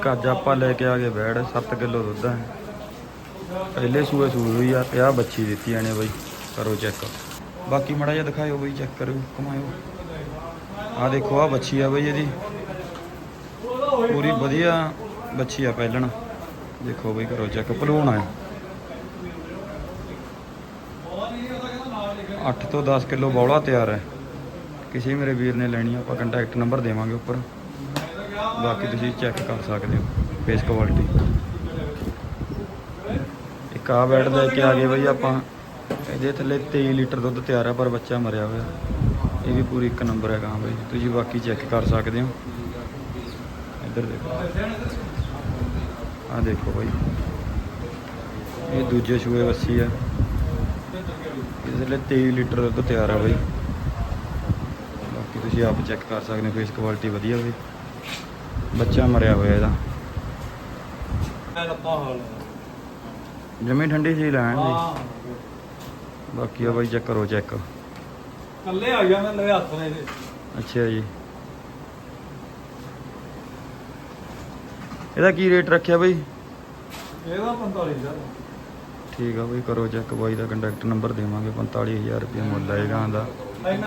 ਇੱਕ ਅੱਜ ਆਪਾਂ ਲੈ ਕੇ ਆ ਗਏ ਬੈੜ 7 ਕਿਲੋ ਦੁੱਧ ਹੈ ਪਹਿਲੇ ਸੂਏ ਸੂਈ ਹੋਈ ਆ, ਤੇ ਆ ਬੱਚੀ ਦਿੱਤੀ ਇਹਨੇ ਬਾਈ, ਕਰੋ ਚੈੱਕ ਬਾਕੀ ਮੜਾ ਜਿਹਾ ਦਿਖਾਇਓ ਬਈ ਚੈੱਕ ਕਰੋ ਕਮਾਇਓ ਆ ਦੇਖੋ ਆ ਬੱਚੀ ਆ ਬਾਈ ਇਹਦੀ। ਪੂਰੀ ਵਧੀਆ ਬੱਚੀ ਆ ਪਹਿਲਣ। ਦੇਖੋ ਬਈ, ਕਰੋ ਚੈੱਕ ਭਲੂਣ ਆ। 8 ਤੋਂ 10 ਕਿਲੋ ਬੌਲਾ ਤਿਆਰ ਹੈ ਕਿਸੇ ਮੇਰੇ ਵੀਰ ਨੇ ਲੈਣੀ ਆਪਾਂ ਕੰਟੈਕਟ ਨੰਬਰ ਦੇਵਾਂਗੇ ਉੱਪਰ। ਬਾਕੀ ਤੁਸੀਂ ਚੈੱਕ ਕਰ ਸਕਦੇ ਹੋ ਫੇਸ ਕੁਆਲਿਟੀ ਇੱਕ ਆ ਬੈਡ ਲੈ ਕੇ ਆ ਗਏ ਬਈ ਆਪਾਂ, ਇਹਦੇ ਥੱਲੇ 23 ਲੀਟਰ ਦੁੱਧ ਤਿਆਰ ਆ, ਪਰ ਬੱਚਾ ਮਰਿਆ ਹੋਇਆ। ਇਹ ਵੀ ਪੂਰੀ ਇੱਕ ਨੰਬਰ ਹੈਗਾ ਬਈ। ਤੁਸੀਂ ਬਾਕੀ ਚੈੱਕ ਕਰ ਸਕਦੇ ਹੋ। ਇੱਧਰ ਦੇਖੋ। ਆ ਦੇਖੋ ਬਈ। ਇਹ ਦੂਜੇ ਸੂਏ ਵੱਸੀ ਆ। ਇਹਦੇ ਥੱਲੇ 23 ਲੀਟਰ ਦੁੱਧ ਤਿਆਰ ਹੈ ਬਈ। ਬਾਕੀ ਤੁਸੀਂ ਆਪ ਚੈੱਕ ਕਰ ਸਕਦੇ ਹੋ ਫੇਸ ਕੁਆਲਿਟੀ ਵਧੀਆ ਬਈ। ਬੱਚਾ ਮਰਿਆ ਹੋਇਆ ਇਹਦਾ। ਲੱਤਾਂ ਹਾਲ ਜਮੀ ਠੰਡੀ ਸੀ ਲੈਣ ਦੀ। ਬਾਕੀ ਆ ਬਾਈ ਚੈੱਕ ਕਰੋ ਚੈੱਕ ਕੱਲੇ ਆ ਗਿਆ ਮੈਂ ਲਵੇ ਹੱਥ ਨੇ। ਇਹਦੇ ਅੱਛਾ ਜੀ। ਇਹਦਾ ਕੀ ਰੇਟ ਰੱਖਿਆ ਬਾਈ? ਇਹਦਾ 45000 ਠੀਕ ਆ ਬਾਈ ਕਰੋ ਚੈੱਕ ਬਾਈ ਦਾ ਕੰਟੈਕਟ ਨੰਬਰ ਦੇਵਾਂਗੇ 45000 ਰੁਪਏ ਮੁੱਲ ਹੈ ਗਾਂ ਦਾ